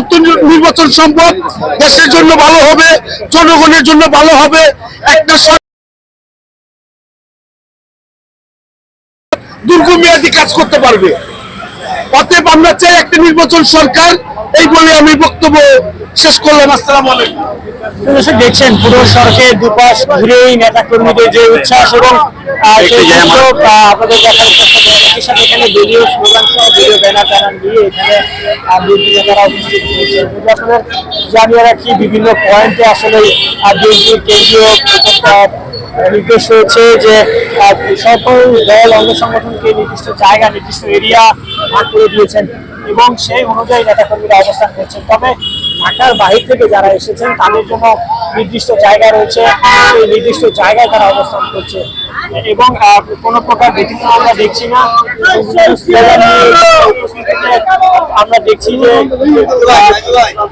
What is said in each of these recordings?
মুক্ত নির্বাচন সম্ভব। দেশের জন্য ভালো হবে, জনগণের জন্য ভালো হবে। একটা দীর্ঘমেয়াদী কাজ করতে পারবে। অতএব আমরা চাই একটা নির্বাচন সরকার এই বলে আমি বক্তব্য শেষ করলাম আসসালাম আলাইকুম। দেখছেন পুরো সড়কের দুপাশ ঘুরেই নেতা কর্মীদের যে উচ্ছ্বাস এবং আপনাদের দেখার একই সাথে এখানে দলীয় স্লোগান সহ দলীয় ব্যানার ট্যানার দিয়ে এখানে আহ, বিএনপি নেতারা উপস্থিত হয়েছেন। যদি জানিয়ে রাখি বিভিন্ন পয়েন্টে আসলে বিএনপির কেন্দ্রীয় নির্দেশ যে সকল দল অঙ্গ সংগঠনকে নির্দিষ্ট জায়গা, নির্দিষ্ট এরিয়া ভাগ করে দিয়েছেন এবং সেই অনুযায়ী নেতাকর্মীরা অবস্থান করছেন। তবে ঢাকার বাহির থেকে যারা এসেছেন, তাদের জন্য নির্দিষ্ট জায়গা রয়েছে। সেই নির্দিষ্ট জায়গায় তারা অবস্থান করছে। এবং কোনো প্রকার ব্যতিক্রম আমরা দেখছি না। আমরা দেখছি যে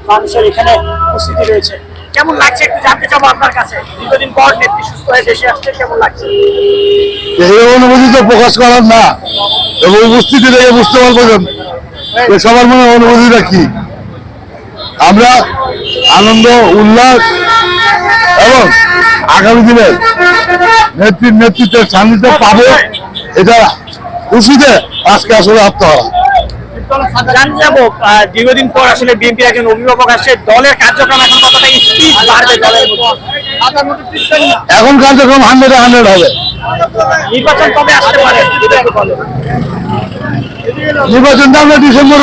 মানুষের এখানে উপস্থিতি রয়েছে। কেমন লাগছে একটু জানতে চাবো আপনার কাছে? দীর্ঘদিন পর নেত্রী সুস্থ হয়ে দেশে আসছে, কেমন লাগছে? এই প্রকাশ না। বুঝতে আমরা আনন্দ, উল্লাস আগামী দিনে নেত্রীর নেতৃত্বের সান্নিধ্য পাবো, এটা খুশিতে আজকে আসলে আত্মহারা। জানতে যাব দীর্ঘদিন পর আসলে বিএনপি একজন অভিভাবক আসছে। দলের কার্যক্রম এখন কতটা স্পিড বাড়বে দলের? এখন কার্যক্রম হান্ড্রেড হান্ড্রেড হবে। নির্বাচন কবে আসতে পারে? নির্বাচনটা আমরা ডিসেম্বর